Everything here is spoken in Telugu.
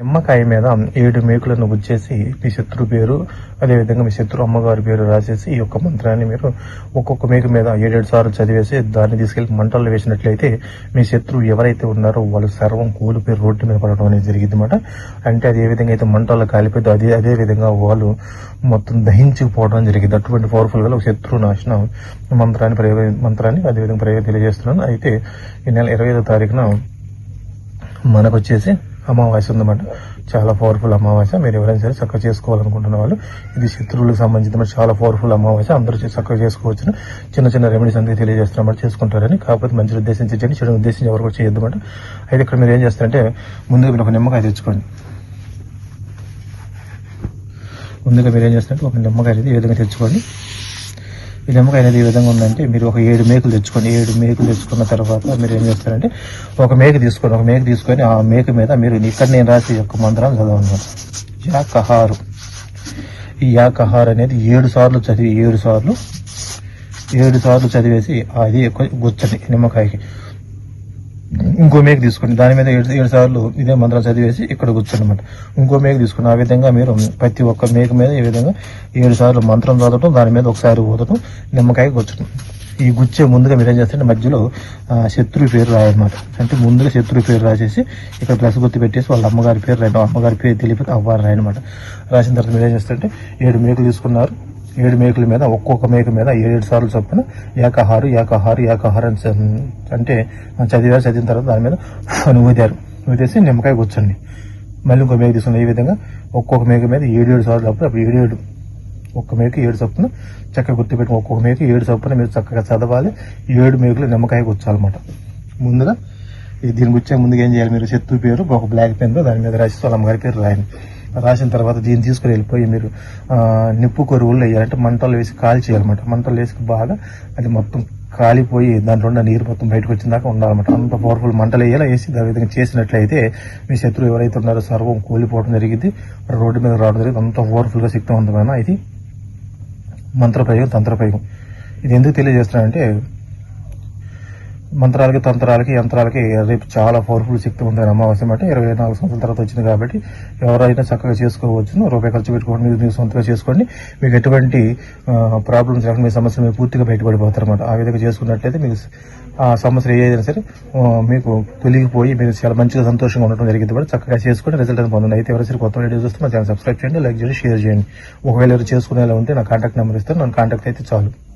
నిమ్మకాయ మీద ఏడు మేకులను గుచ్చేసి మీ శత్రు పేరు అదేవిధంగా మీ శత్రు అమ్మగారి పేరు రాసేసి ఈ యొక్క మంత్రాన్ని మీరు ఒక్కొక్క మేకు మీద ఏడేడు సార్లు చదివేసి దాన్ని తీసుకెళ్ళి మంటల్లో వేసినట్లయితే మీ శత్రువు ఎవరైతే ఉన్నారో వాళ్ళు సర్వం కూలిపోయి రోడ్డు మీద పడడం అనేది జరిగింది అనమాట అంటే అది ఏ విధంగా అయితే మంటల్లో కాలిపోయిందో అదే అదే విధంగా వాళ్ళు మొత్తం దహించుకుపోవడం జరిగింది అటువంటి పవర్ఫుల్గా ఒక శత్రు నాశనం మంత్రాన్ని ప్రయోగ మంత్రాన్ని అదేవిధంగా ప్రయోగం తెలియజేస్తున్నాను. అయితే ఈ నెల ఇరవై ఐదో తారీఖున మనకు వచ్చేసి అమావాస్య ఉందన్నమాట. చాలా పవర్ఫుల్ అమావాస్య. మీరు ఎవరైనా సరే చక్కగా చేసుకోవాలనుకుంటున్న వాళ్ళు ఇది శత్రువులకు సంబంధించిన చాలా పవర్ఫుల్ అమావాస్య. అందరూ చక్కగా చేసుకోవచ్చు చిన్న చిన్న రెమెడీస్ అందరికీ తెలియజేస్తున్నమాట చేసుకుంటారని. కాకపోతే మంచి ఉద్దేశించండి చెడు ఉద్దేశించి ఎవరు కూడా చేయొద్దన్నమాట అయితే ఇక్కడ మీరు ఏం చేస్తారంటే ముందుగా మీరు ఒక నిమ్మకాయ తెచ్చుకోండి. ముందుగా మీరు ఏం చేస్తారంటే ఒక నిమ్మకాయ అనేది ఈ విధంగా తెచ్చుకోండి. ఈ నిమ్మకాయ అనేది ఈ విధంగా ఉందంటే మీరు ఒక ఏడు మేకలు తెచ్చుకోండి ఏడు మేకలు తెచ్చుకున్న తర్వాత మీరు ఏం చేస్తారంటే ఒక మేక తీసుకోండి ఒక మేక తీసుకొని ఆ మేక మీద మీరు ఇక్కడ నేను రాసి యొక్క మంత్రాలు చదవన్నమాట యా కహారు ఈ యా కహార్ అనేది ఏడు సార్లు చదివి ఏడు సార్లు ఏడు సార్లు చదివేసి అది గుచ్చండి నిమ్మకాయకి. ఇంకో మేక తీసుకోండి దాని మీద ఏడు ఏడు సార్లు ఇదే మంత్రాలు చదివేసి ఇక్కడ కూర్చోండి అనమాట ఇంకో మేక తీసుకుని ఆ విధంగా మీరు ప్రతి ఒక్క మేక మీద ఈ విధంగా ఏడు సార్లు మంత్రం చదవటం దాని మీద ఒకసారి ఊదటం నిమ్మకాయ కూర్చోటం. ఈ గుచ్చే ముందుగా మీరు ఏం చేస్తారంటే మధ్యలో శత్రు శత్రువు పేరు రాయన్నమాట అంటే ముందుగా శత్రువు పేరు రాసేసి ఇక్కడ ప్లస్ గుర్తు పెట్టేసి వాళ్ళ అమ్మగారి పేరు రాయడం అమ్మగారి పేరు తెలిపి అవ్వాలి రాయనమాట. రాసిన తర్వాత మీరు ఏం చేస్తారంటే ఏడు మేకలు తీసుకున్నారు ఏడు మేకుల మీద ఒక్కొక్క మేక మీద ఏడు సార్లు చొప్పున ఏకహారు ఏకహారు ఏకహారు అని అంటే చదివారు చదివిన తర్వాత దాని మీద అని ఊదారు. ఊదేసి నిమ్మకాయ కూర్చోండి. మళ్ళీ ఇంకో మేక తీసుకుని ఈ విధంగా ఒక్కొక్క మేక మీద ఏడు ఏడు సార్లు చొప్పున అప్పుడు ఏడు ఏడు ఒక్క మేక ఏడు చొప్పున చక్కగా గుర్తుపెట్టి ఒక్కొక్క మేక ఏడు చొప్పున మీరు చక్కగా చదవాలి. ఏడు మేకలు నిమ్మకాయ కూర్చోాలన్నమాట ముందుగా దీని గురించే ముందుగా ఏం చేయాలి మీరు? చెత్తు పేరు ఒక బ్లాక్ పెన్తో దాని మీద రాసి వాళ్ళ అమ్మగారి పేరు రాయండి. రాసిన తర్వాత దీన్ని తీసుకుని వెళ్ళిపోయి మీరు నిప్పు కొరువులు వేయాలంటే మంటలు వేసి కాల్ చేయాలన్నమాట. మంటలు వేసి బాగా అది మొత్తం కాలిపోయి దాంట్లో ఉన్న నీరు మొత్తం బయటకు వచ్చిన దాకా ఉండాలన్నమాట. అంత పవర్ఫుల్ మంటలు వేయాలా. వేసి ఆ విధంగా చేసినట్లయితే మీ శత్రువు ఎవరైతే ఉన్నారో సర్వం కూలిపోవడం జరిగింది. రోడ్డు మీద రావడం జరిగింది. అంత పవర్ఫుల్గా శక్తివంతమైన ఇది మంత్రప్రయోగం తంత్రప్రయోగం. ఇది ఎందుకు తెలియజేస్తున్నానంటే మంత్రాలకి తంత్రాలకి యంత్రాలకి రేపు చాలా పవర్ఫుల్ శక్తి ఉందని అమావాస్య అంటే ఇరవై నాలుగు సంవత్సరాల తర్వాత వచ్చింది కాబట్టి ఎవరైనా చక్కగా చేసుకోవచ్చు రూపాయి ఖర్చు పెట్టుకోండి మీరు సొంతగా సొంతంగా చేసుకోండి. మీకు ఎటువంటి ప్రాబ్లమ్స్ లేకుండా మీ సమస్యలు మీరు పూర్తిగా బయటపడిపోతారు అనమాట ఆ విధంగా చేసుకున్నట్లయితే మీకు ఆ సమస్యలు ఏదైనా సరే మీకు తొలిగిపోయి మీరు చాలా మంచిగా సంతోషంగా ఉండటం జరిగింది కూడా చక్కగా చేసుకుని రిజల్ట్ అని పొందండి. అయితే ఎవరైనా కొత్త వీడియో చూస్తే మా ఛానల్ సబ్స్క్రైబ్ చేయండి లైక్ చేయండి షేర్ చేయండి. ఒకవేళ ఎవరు చేసుకునేలా ఉంటే నా కాంటాక్ట్ నెంబర్ ఇస్తాను. నన్ను కాంటాక్ట్ అయితే చాలు.